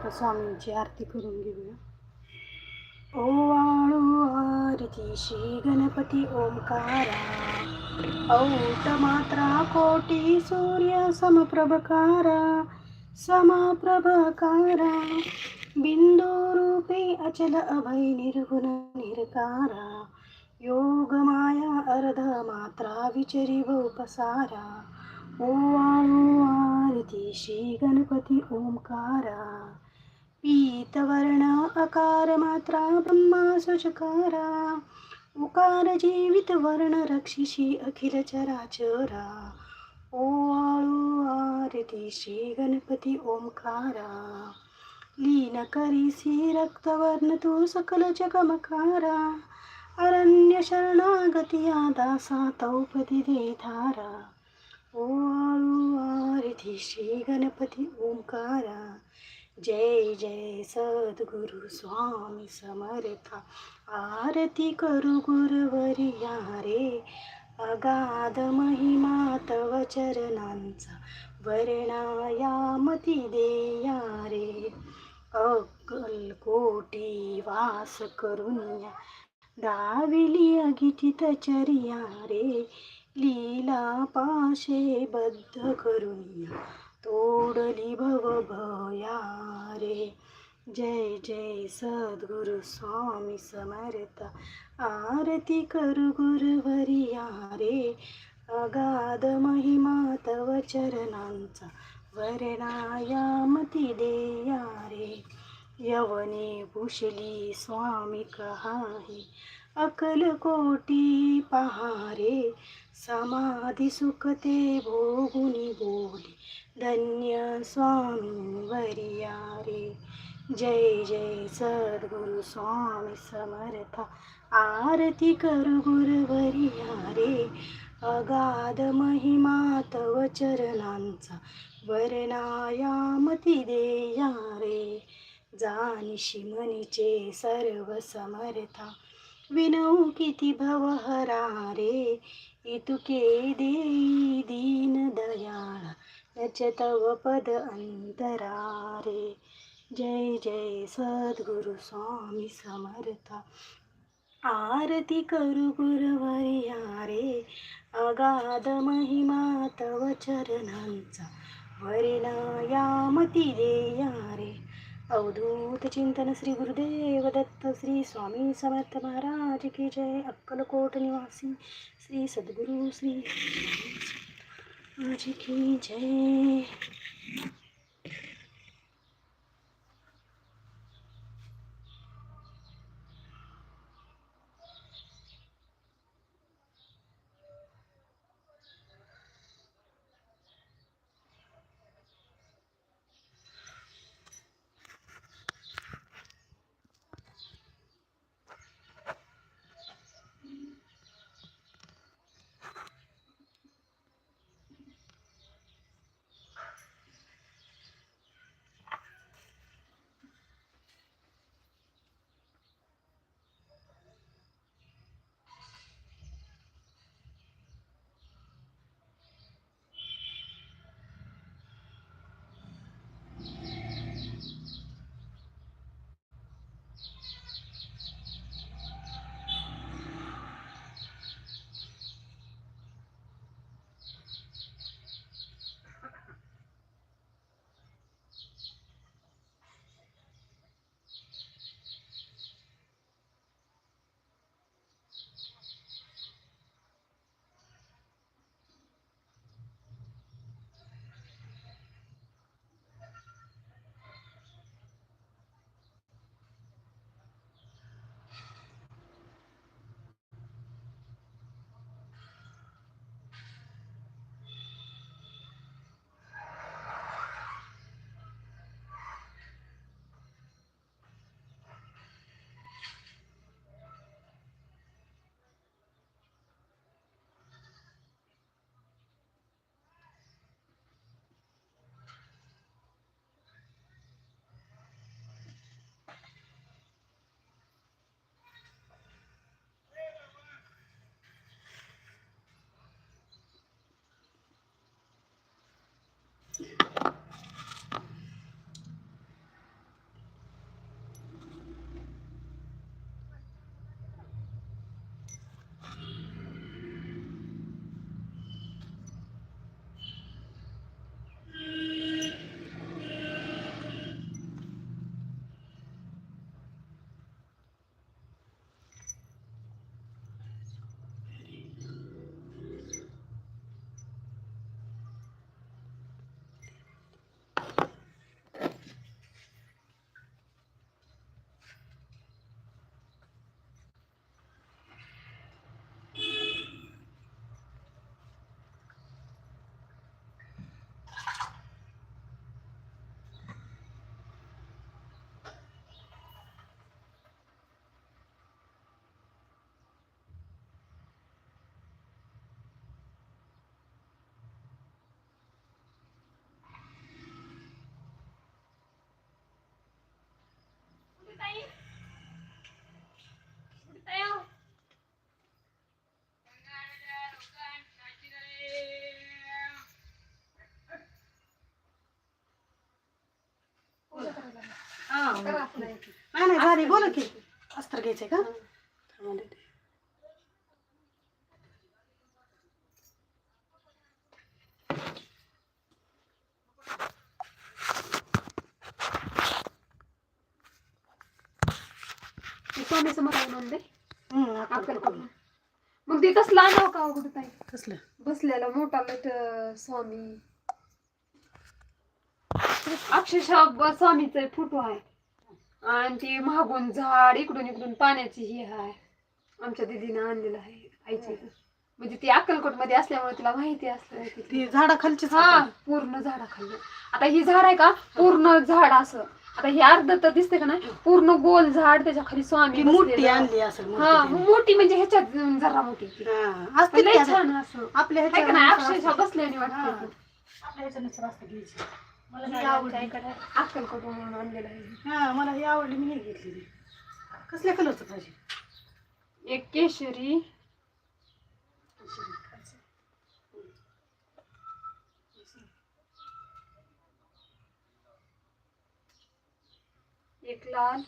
आता स्वामींची आरती करून घेऊया ओवाळू आरती श्री गणपती ओंकारा औट मात्रा कोटी सूर्य समप्रभकारा समप्रभकारा बिंदू रूपे अचल अभय निर्गुण निरकारा योग माया अर्ध मात्रा विचरी पसारा ओवाळू आरती श्री गणपती ओंकारा पीतवर्ण अकार मात्रा ब्रह्मा सुचकारा उकार जीवित वर्ण रक्षिषी अखिल चराचरा। ओवाळू आरती श्री गणपती ओंकारा। लीन करीसी रक्तवर्ण तू सकल जगमकारा। अरण्य शरणागती दासा तौपदी दे धारा ओवाळू आरती श्री गणपती ओंकारा। जय जय सद्गुरु स्वामी समर्था. आरती करू गुरुवर्या रे. अगाध महिमा तव चरणांचा वर्णायामती देया रे. अकलकोटी वास करून दाविली अगिचित चर्या रे. लीला पाशे बद्ध करून तोडली भव भया रे. जय जय सद्गुरु स्वामी समर्थ. आरती कर गुरुवरिया रे अगाध महिमा तव चरणांचा वर्णायामती देया रे. यवने भूषली स्वामी कहाही. अकलकोटी पहारे समाधी सुखते भोगुनी बोली धन्य स्वामी वरियारे. जय जय सद्गुरु स्वामी समर्थ आरती करू गुरुवरिया रे अगाध महिमा तव चरणांचा वर्णायामती देया रे जानिशी मनीचे सर्व समर्था विनऊ किती भवहरा रे इतुके देई दीन दयाळा नच तव पद अंतरा रे जय जय सद्गुरु स्वामी समर्था. आरती करू गुरुवर्या रे अगाध महिमा तव चरणांचा. वर्णायामती देया रे अवधूत चिंतन श्री गुरुदेव दत्त श्री स्वामी समर्थ महाराज की जय अक्कलकोट निवासी श्री सद्गुरु श्री महाराज की जय नाही नाही झाली बोला की. अस्तर घ्यायचंय का? स्वामी समोर नंदे हम्म, अक्कलकोट. मग ते कसलं आणावं का कुठं ताई? कसलं? बसलेला मोठा लट स्वामी. अक्षरशः ब- स्वामीचा फोटो आहे. आणि ते मागून झाड इकडून इकडून पाण्याची ही आहे. आमच्या दिदीनं आणलेलं आहे आईची. म्हणजे ती अक्कलकोटमध्ये असल्यामुळे तिला माहिती असलं. हा हा पूर्ण झाडाखाली. आता ही झाड आहे का? पूर्ण झाड असं. आता हे अर्ध तर दिसते का नाही पूर्ण गोल झाड त्याच्याखाली स्वामी ती मोठी बसलेलं. आणली असेल हा मोठी मोठी म्हणजे ह्याच्यात जरा मोठी. हा, असते लय की आता. छान असं आपल्या आहे का नाही अक्षरशः. बसल्याने हा. वाटतं आपल्या ह्याच्यानुसार असतं घ्यायची मला ही आवडली. अक्कलकोट म्हणून आणलेलं आहे हा मला ही आवडली मी हे घेतली कसल्या कलरचं पाहिजे एक केशरी एक लाल.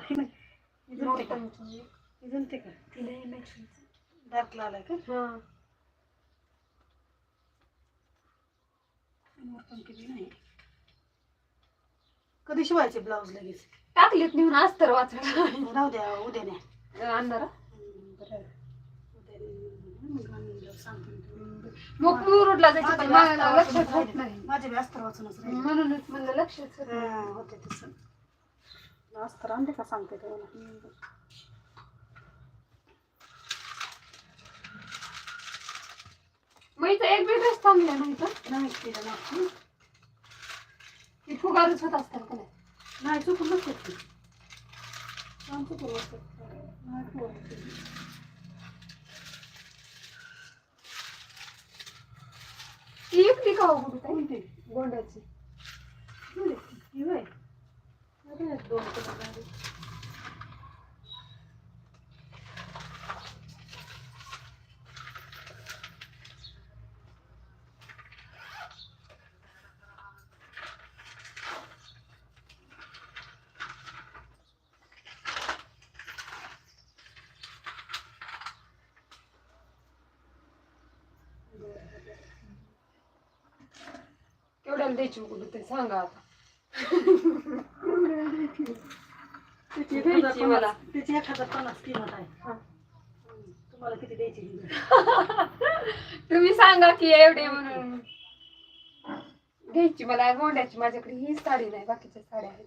ही नाही. जमते का? जमते का तिला matching. डार्क लाल आहे का हा वरतून किती नाही कधी शिवायचे ब्लाऊज लगेच टाकलेत नेऊन अस्तर वाचलं राहू द्या उद्या न्या आणणार बरं. उद्या सांगते. मग मुरुडला जायचं पण मला लक्षात वाचूनच होत राहिले. नाही. माझे बी अस्तर वाचूनच राहिले. म्हणूनच म्हणलं लक्षात होत नाही. हा, होते तसं अस्तर आणते का सांगते तुम्हाला मग इथं एक बी ड्रेस थांबला नाही तर नाही. केलं नाही ती फुगारच होत असतात का नाही? नाही चुकून नसते ती छान चुकून नसते नाही पोरं. ती एकटी का उघडू काय? ही होय? अरे, दोन केवढ्याला द्यायची उघडू ते सांगा आता द्यायची मला. पन्नास- त्याची एक हजार पन्नास किंमत आहे. तुम्हाला किती द्यायची तुम्ही सांगा की एवढे म्हणून घ्यायची मला गोंड्याची माझ्याकडे ही साडी नाही बाकीच्या साड्या आहेत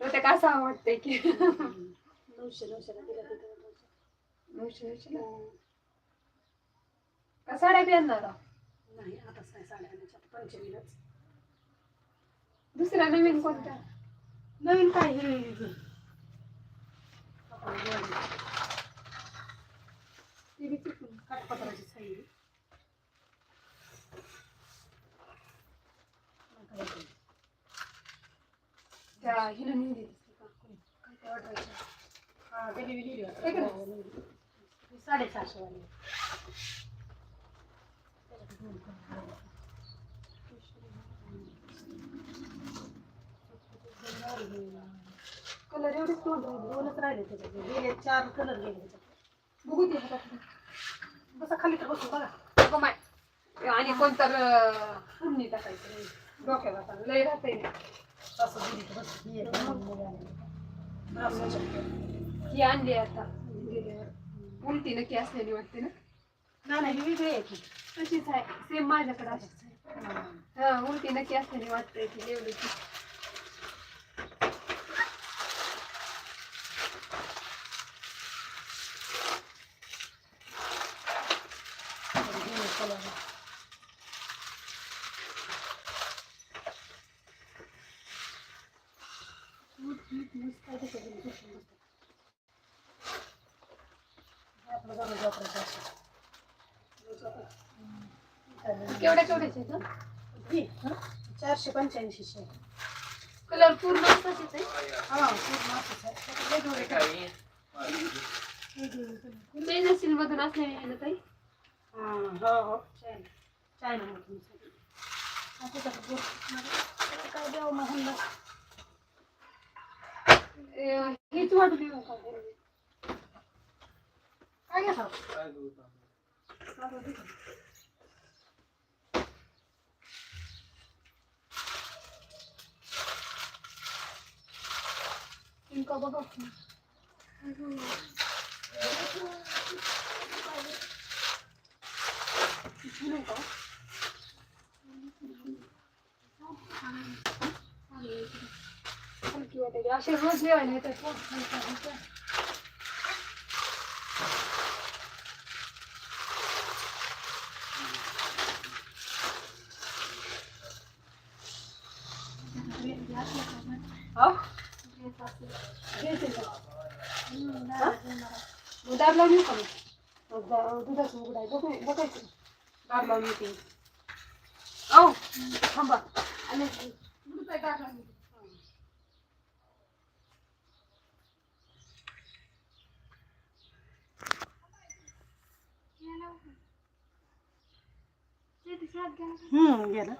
प्रत्येक असं आवडते की नऊशे नऊशेला दिला नऊशे. नऊशे नऊशेला. का साड्या बी आणणार? नाही आताच नाही साड्या पंचमीलाच दुसऱ्या नवीन कोणत्या नवीन काय हे आपण जोडली. ती बी तिकडून काठपत्राची साई त्या हिला नाही देत? काय ते? हा, वाटतं. साडेसहाशे वाली आहे. त्याच्यात दोन color आहे. कलर एवढेच तोंड राहिले. दोनच राहिले त्याच्यात. गेले चार कलर गेले त्याच्यात. बघू दे. बसा खाली तर बसून बघा. अगं माय. आणि कोणतर पुरणी टाकायचं डोक्याला आता लय राहते असं दिली तर बस ही एक. ही आणली आता. गेल्यावर उलटी नक्की असलेली वाटते ना? नाही नाही वेगळी आहे ती. तशीच आहे. सेम माझ्याकडे अशीच आहे. हा. उलटी नक्की असलेली वाटते ती एवढीची दोन color आहे. मस्त आहे त्याच्यात दोन पिशवी मस्त आहे. हे आपलं दररोज वापरायचं असं. रोज केवढ्या केवढ्याचे हं? चारशे पंच्याऐंशीचे आहे. कलर पूर्ण असाच आहे हा पूर्ण असंच आहे. मधून असलेली आहे ना ताई हा, हो हो. गोष्ट मला काय द्यावं महानला अं, हीच हो का? काय घ्यावं इनका बघा नाही का हलकी वाटायची असे रोज जेवायला येतात पोट हलकं हलकं. हो? मग दार लावून येऊ का मग? मग दा- दुधाचं उघडाय बघू बघायचं औ थांबा आले दूध आहे दार लावून येते. हम्म गेलं?